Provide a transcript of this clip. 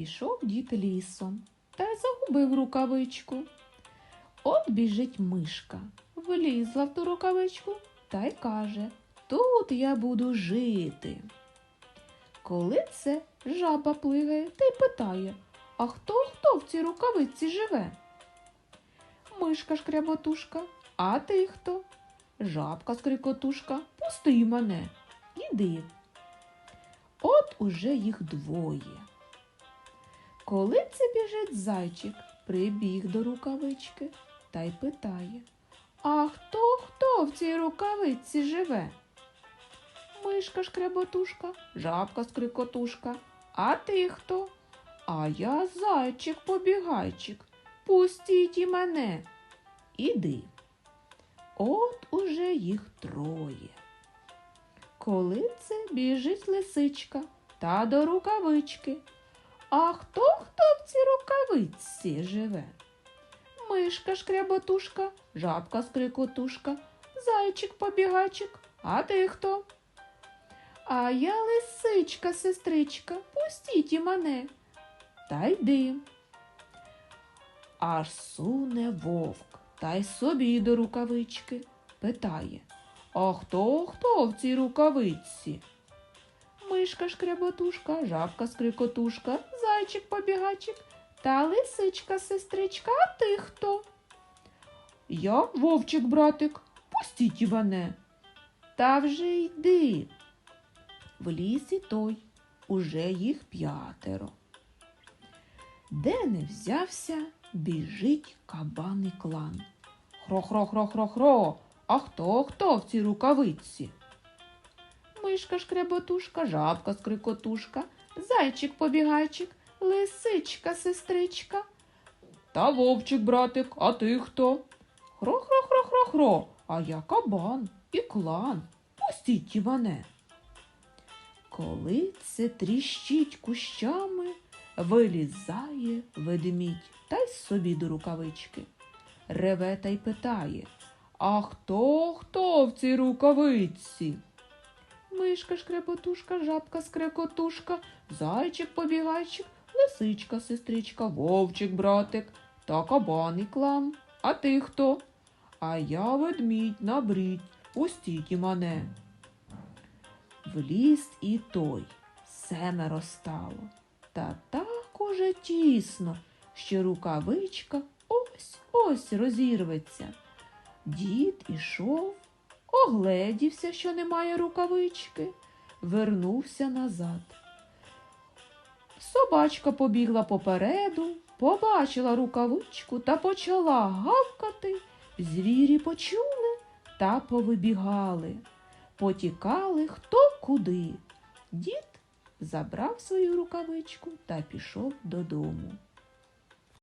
Ішов дід лісом та загубив рукавичку. От біжить мишка, влізла в ту рукавичку та й каже Тут я буду жити. Коли це жаба плигає та й питає А хто хто в цій рукавиці живе? Мишка шкряботушка, а ти хто? Жабка скрикотушка, пусти мене, іди. От уже їх двоє. Коли це біжить зайчик, прибіг до рукавички та й питає А хто хто в цій рукавиці живе? Мишка шкряботушка, жабка скрикотушка, а ти хто? А я зайчик побігайчик. Пустіть і мене. Іди. От уже їх троє. Коли це біжить лисичка та до рукавички. А хто хто в цій рукавиці живе? Мишка шкряботушка, жабка скрикотушка, зайчик побігачик, а ти хто? А я лисичка, сестричка, пустіть і мене. Та йди. Аж суне вовк та й собі до рукавички. Питає А хто хто в цій рукавиці? Мишка шкряботушка, жабка скрикотушка, зайчик побігачик та лисичка сестричка, а ти хто? Я вовчик, братик, пустіть Іване. Та вже йди. В лісі той уже їх п'ятеро. Де не взявся, біжить кабаний клан. Хро-хро-хро-хро-хро, а хто хто в цій рукавиці? Мишка шкряботушка, жабка скрикотушка, зайчик побігайчик, лисичка сестричка. Та вовчик, братик, а ти хто? Хро-хро-хро-хро-хро, а я кабан і клан. Пустіть і мене. Коли це тріщить кущами, вилізає ведмідь та й собі до рукавички. Реве та й питає А хто хто в цій рукавиці? Мишка шкрепотушка, жабка скрекотушка, зайчик побігайчик, лисичка, сестричка, вовчик, братик та кабан і клан. А ти хто? А я ведмідь набрідь, пустіть і мене. Вліз і той, семеро стало, та так уже тісно, що рукавичка ось ось розірветься. Дід ішов, огледівся, що немає рукавички, вернувся назад. Собачка побігла попереду, побачила рукавичку та почала гавкати. Звірі почули та повибігали, потікали хто куди. Дід забрав свою рукавичку та пішов додому.